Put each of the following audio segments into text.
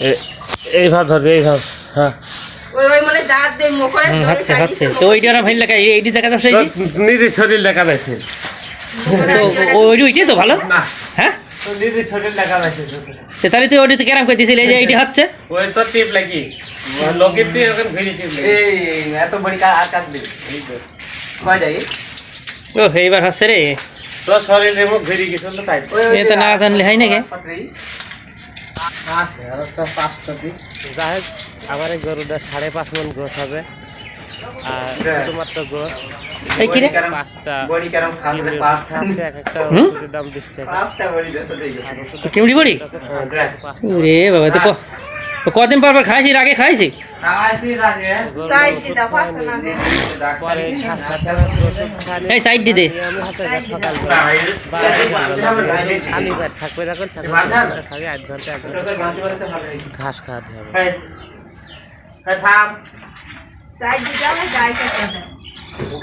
এ- এইভাবে ধরবে হ্যাঁ। মানে হচ্ছে হচ্ছে তো ওইটা ভাই লেখা এইটি দেখা যাচ্ছে এই যে। নিজের শরীর দেখা যাচ্ছে। তো ওই ওইটাই তো ভালো? হ্যাঁ? নিজের শরীর দেখা যাচ্ছে তাহলে তুই ওইটা কেরাম করে দিয়েছিল এই যে এইটি হচ্ছে? ওই তো টিপ লাগি। লোকের টিপ এখন ঘুরি টিপ লাগি। এত বড়ি কয় ও এইবার হচ্ছে রে। তো শরীরে মুখ ঘুরি গেছিল তো না জানলে হয় নাকি? আছে আর পাঁচটা দিক। যাই হোক আমার এই গরুটা সাড়ে পাঁচ মন গোছ হবে। আর শুধুমাত্র গোছ। এই কি রে পাঁচটা। বড়ি কেরম খাচ্ছে ডিমের আছে, এক একটা ওষুধের দাম দিচ্ছে। পাঁচটা বড়ি দেশে দেখো। আর বড়ি? পাঁচটা। বাবা তো কদিন পর পর খাইছি? আগে খাইছি? গরু চাই দিদা পাঁচশো না দিয়ে পরে সাতটা থেকে ওষুধ খালি এই সাইড দিতে আমি হাতে সকাল খালি পেট থাকবে যখন তখন খালি আধ ঘন্টা এক ঘন্টা ঘাস খাওয়াতে হবে চাই দিদা আমার গাইকে দেবে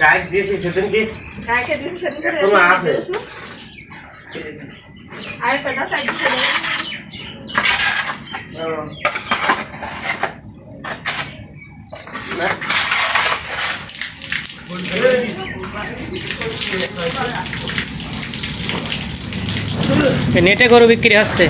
গাছ দিয়েছি সেদিন কি গাইকে দিছি সেদিন করে এখনো আছে। দিয়েছো। আর একটা দাও চাই নেটে গরু বিক্রি হচ্ছে।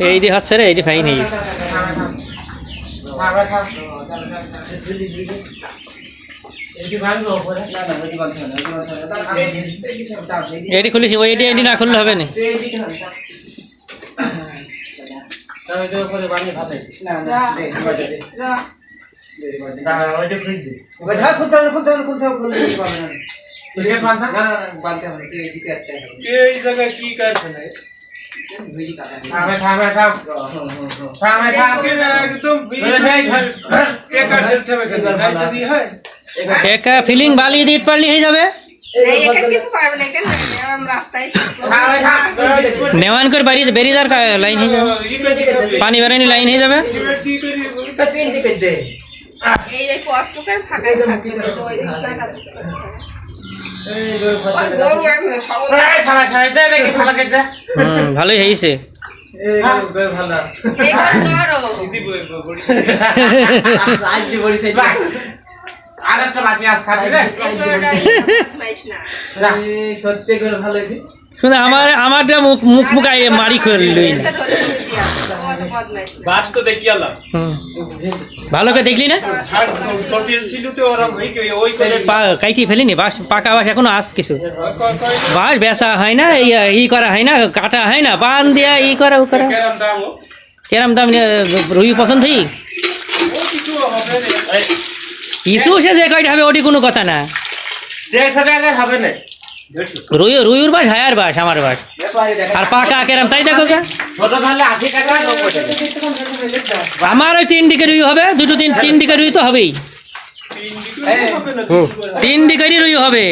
এই এইটি হচ্ছে রে এই দিকে চাপ এই দিকে এইটি খুলেছি ওই এটি এটি না খুললে হবে না? কি কাটছে না বুঝি কাটা থামে থামে থাম থামে থাম একদম ধরে যাই, ধরে। টেকা ঢেলতে হবে কিন্তু নাই যদি হয় একা ফিলিং বালি দিতে পারলি হয়ে যাবে এই এখানে কিছু পারবে না এখানে আমরা রাস্তায় থামে থাম নেওয়ান করে বাড়ি বেরিয়ে যার লাইন হয়ে যাবে ই করে করে ভালোই হয়েছে। করে শুনে আমার আমারটা মুখ মুখ মুখাই মারি বদমাইশ না। বাস তো দেখি আলাম হুম। ভালো করে দেখলি না? কাইটি ফেলিনি, বাস, পাকা বাস এখনও আস কিছু। বাস বেচা হয় না ই করা হয় না, কাটা হয় না, বান দিয়া ই করা ও করা। কেরাম দাম রুই পছন্দ হই? কিছু সে যে কয়টা হবে, ওটি কোনো কথা না। হবে না। রুই রুইর বাস হায়ার বাস আমার বাস। আর পাকা কেরাম তাই দেখো আমার ওই তিন দিকে রুই হবে দুটো তিন তিন দিকে রুই তো হবেই। তিন দিকেরই রুই হবে।